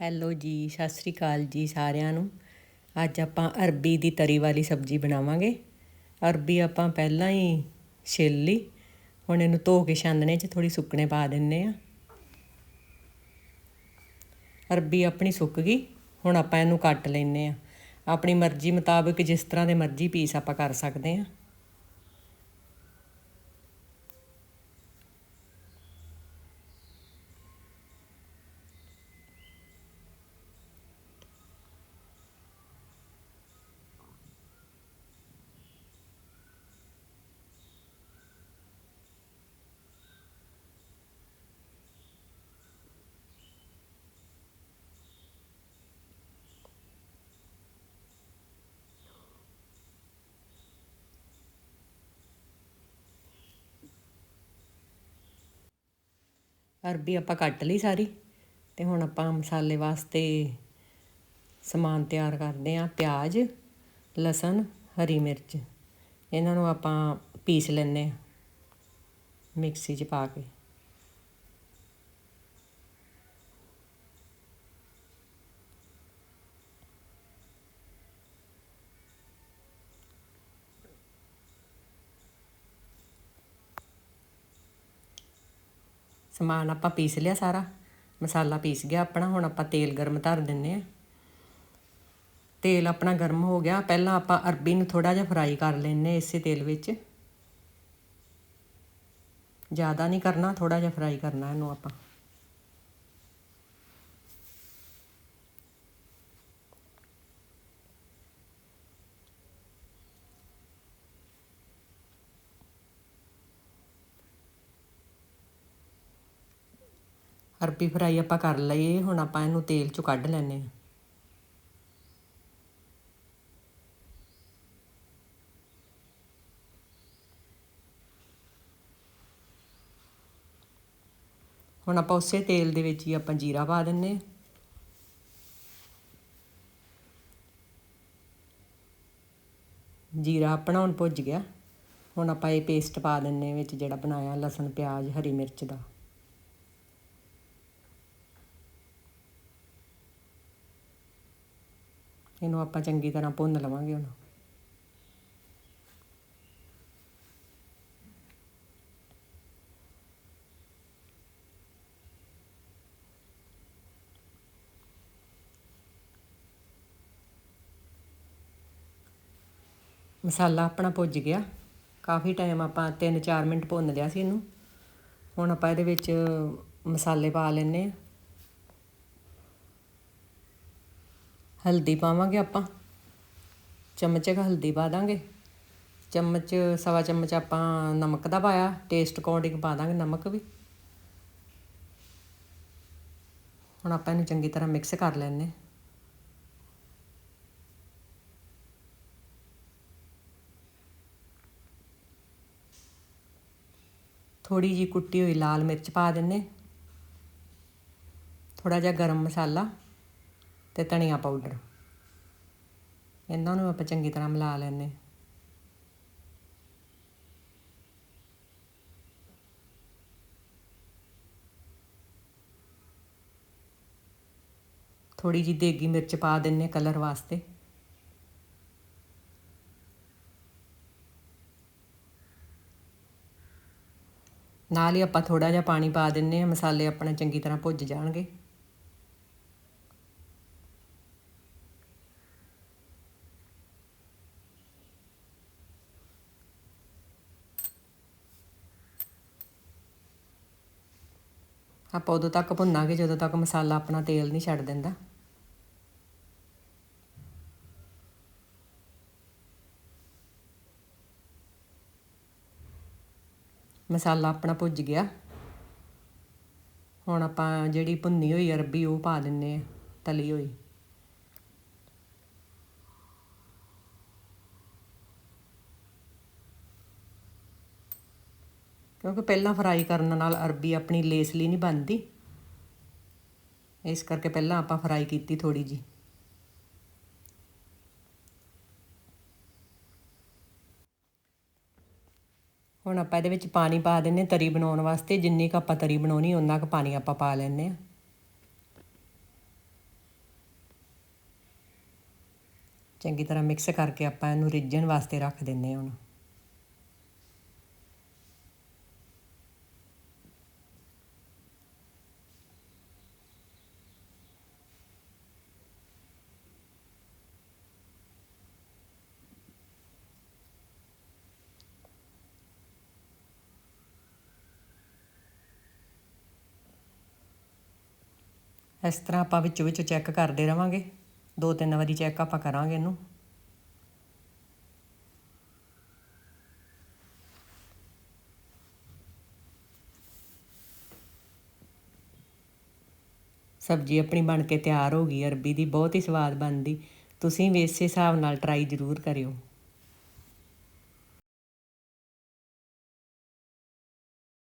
Hello ਜੀ, ਸਤਿ ਸ੍ਰੀ ਅਕਾਲ ਜੀ ਸਾਰਿਆਂ ਨੂੰ। ਅੱਜ ਆਪਾਂ ਅਰਬੀ ਦੀ ਤਰੀ ਵਾਲੀ ਸਬਜ਼ੀ ਬਣਾਵਾਂਗੇ। ਅਰਬੀ ਆਪਾਂ ਪਹਿਲਾਂ ਹੀ ਛਿੱਲ ਲਈ। ਹੁਣ ਇਹਨੂੰ ਧੋ ਕੇ ਛਾਨਣੇ 'ਚ ਥੋੜੀ ਸੁੱਕਣੇ ਪਾ ਦਿੰਨੇ ਆ ਅਰਬੀ ਆਪਣੀ ਸੁੱਕ ਗਈ। ਹੁਣ ਆਪਾਂ ਇਹਨੂੰ ਕੱਟ ਲੈਨੇ ਆ ਆਪਣੀ ਮਰਜ਼ੀ ਮੁਤਾਬਕ ਜਿਸ ਤਰ੍ਹਾਂ ਦੇ ਮਰਜ਼ੀ ਪੀਸ ਆਪਾਂ ਕਰ ਸਕਦੇ ਆ ਅਰਬੀ ਆਪਾਂ ਕੱਟ ਲਈ ਸਾਰੀ ਤੇ ਹੁਣ ਆਪਾਂ ਮਸਾਲੇ ਵਾਸਤੇ ਸਮਾਨ ਤਿਆਰ ਕਰਦੇ ਆਂ ਪਿਆਜ਼, ਲਸਣ, ਹਰੀ ਮਿਰਚ। ਇਹਨਾਂ ਨੂੰ ਆਪਾਂ ਪੀਸ ਲੈਂਦੇ ਆ ਮਿਕਸੀ 'ਚ ਪਾ ਕੇ। ਸਮਾਨ ਆਪਾਂ ਪੀਸ ਲਿਆ ਸਾਰਾ। ਮਸਾਲਾ ਪੀਸ ਗਿਆ ਆਪਣਾ, ਹੁਣ ਆਪਾਂ ਤੇਲ ਗਰਮ ਧਰ ਦਿੰਨੇ ਆ ਤੇਲ ਆਪਣਾ ਗਰਮ ਹੋ ਗਿਆ। ਪਹਿਲਾਂ ਆਪਾਂ ਅਰਬੀ ਨੂੰ ਥੋੜਾ ਜਿਹਾ ਫਰਾਈ ਕਰ ਲੈਨੇ ਇਸੇ ਤੇਲ ਵਿੱਚ। ਜ਼ਿਆਦਾ ਨਹੀਂ ਕਰਨਾ ਥੋੜਾ ਜਿਹਾ ਫਰਾਈ ਕਰਨਾ ਇਹਨੂੰ ਆਪਾਂ। ਅਰਬੀ ਫਰਾਈ ਆਪਾਂ ਕਰ ਲਈਏ, ਹੁਣ ਆਪਾਂ ਇਹਨੂੰ ਤੇਲ ਚੋਂ ਕੱਢ ਲੈਨੇ ਆ ਹੁਣ ਆਪਾਂ ਉਸੇ ਤੇਲ ਦੇ ਵਿੱਚ ਹੀ ਆਪਾਂ ਜੀਰਾ ਪਾ ਦਿੰਨੇ ਆ ਜੀਰਾ ਆਪਣਾ ਹੁਣ ਭੁੱਜ ਗਿਆ। ਹੁਣ ਆਪਾਂ ਇਹ ਪੇਸਟ ਪਾ ਦਿੰਨੇ ਵਿੱਚ ਜਿਹੜਾ ਬਣਾਇਆ ਲਸਣ, ਪਿਆਜ਼, ਹਰੀ ਮਿਰਚ ਦਾ। ਇਹਨੂੰ ਆਪਾਂ ਚੰਗੀ ਤਰ੍ਹਾਂ ਭੁੰਨ ਲਵਾਂਗੇ ਹੁਣ। ਮਸਾਲਾ ਆਪਣਾ ਭੁੱਜ ਗਿਆ। ਕਾਫੀ ਟਾਈਮ ਆਪਾਂ 3-4 ਮਿੰਟ ਭੁੰਨ ਲਿਆ ਸੀ ਇਹਨੂੰ। ਹੁਣ ਆਪਾਂ ਇਹਦੇ ਵਿੱਚ ਮਸਾਲੇ ਪਾ ਲੈਨੇ ਆ ਹਲਦੀ ਪਾਵਾਂਗੇ ਆਪਾਂ। ਚਮਚ ਕ ਹਲਦੀ ਪਾ ਦਾਂਗੇ। ਚਮਚ, ਸਵਾ ਚਮਚ ਆਪਾਂ ਨਮਕ ਦਾ ਪਾਇਆ। ਟੇਸਟ ਅਕੋਰਡਿੰਗ ਪਾ ਦਾਂਗੇ ਨਮਕ ਵੀ। ਹੁਣ ਆਪਾਂ ਇਹਨੂੰ ਚੰਗੀ ਤਰ੍ਹਾਂ ਮਿਕਸ ਕਰ ਲੈਣੇ ਥੋੜੀ ਜੀ ਕੁੱਟੀ ਹੋਈ ਲਾਲ ਮਿਰਚ ਪਾ ਦਿੰਨੇ ਥੋੜਾ ਜਿਹਾ ਗਰਮ ਮਸਾਲਾ। ਤੇ ਧਨੀਆ ਪਾਊਡਰ। ਇਹਨਾਂ ਨੂੰ ਆਪਾਂ ਚੰਗੀ ਤਰ੍ਹਾਂ ਮਿਲਾ ਲੈਣੇ ਥੋੜੀ ਜੀ ਦੇਗੀ ਮਿਰਚ ਪਾ ਦਿੰਨੇ ਕਲਰ ਵਾਸਤੇ। ਨਾਲ ਹੀ ਆਪਾਂ ਥੋੜਾ ਜਿਹਾ ਪਾਣੀ ਪਾ ਦਿੰਨੇ ਆ ਮਸਾਲੇ ਆਪਣਾ ਚੰਗੀ ਤਰ੍ਹਾਂ ਭੁੱਜ ਜਾਣਗੇ। ਆਪਾਂ ਉਦੋਂ ਤੱਕ ਭੁੰਨਾਂਗੇ, ਜਦੋਂ ਤੱਕ ਮਸਾਲਾ ਆਪਣਾ ਤੇਲ ਨਹੀਂ ਛੱਡ ਦਿੰਦਾ। ਮਸਾਲਾ ਆਪਣਾ ਭੁੱਜ ਗਿਆ। ਹੁਣ ਆਪਾਂ ਜਿਹੜੀ ਭੁੰਨੀ ਹੋਈ ਅਰਬੀ ਉਹ ਪਾ ਦਿੰਨੇ ਆ, ਤਲੀ ਹੋਈ। ਕਿਉਂਕਿ ਪਹਿਲਾਂ ਫਰਾਈ ਕਰਨ ਨਾਲ ਅਰਬੀ ਆਪਣੀ ਲੇਸਲੀ ਨਹੀਂ ਬਣਦੀ। ਇਸ ਕਰਕੇ ਪਹਿਲਾਂ ਆਪਾਂ ਫਰਾਈ ਕੀਤੀ ਥੋੜੀ ਜੀ ਹੁਣ ਆਪਾਂ ਇਹਦੇ ਵਿੱਚ ਪਾਣੀ ਪਾ ਦਿੰਨੇ ਤਰੀ ਬਣਾਉਣ ਵਾਸਤੇ। ਜਿੰਨੀ ਕੁ ਆਪਾਂ ਤਰੀ ਬਣਾਉਣੀ ਉਨਾ ਕੁ ਪਾਣੀ ਆਪਾਂ ਪਾ ਲੈਣੇ ਆ ਚੰਗੀ ਤਰ੍ਹਾਂ ਮਿਕਸ ਕਰਕੇ ਆਪਾਂ ਇਹਨੂੰ ਰਿੱਝਣ ਵਾਸਤੇ ਰੱਖ ਦਿੰਨੇ ਹੁਣ। ਇਸ ਤਰ੍ਹਾਂ ਆਪਾਂ ਵਿੱਚੋਂ ਵਿੱਚੋਂ ਚੈੱਕ ਕਰਦੇ ਰਵਾਂਗੇ। ਦੋ ਤਿੰਨ ਵਾਰੀ ਚੈੱਕ ਆਪਾਂ ਕਰਾਂਗੇ ਇਹਨੂੰ। ਸਬਜ਼ੀ ਆਪਣੀ ਬਣ ਕੇ ਤਿਆਰ ਹੋ ਗਈ, ਅਰਬੀ ਦੀ, ਬਹੁਤ ਹੀ ਸਵਾਦ ਬਣਦੀ। ਤੁਸੀਂ ਵੀ ਇਸੇ ਹਿਸਾਬ ਨਾਲ ਟਰਾਈ ਜ਼ਰੂਰ ਕਰਿਓ।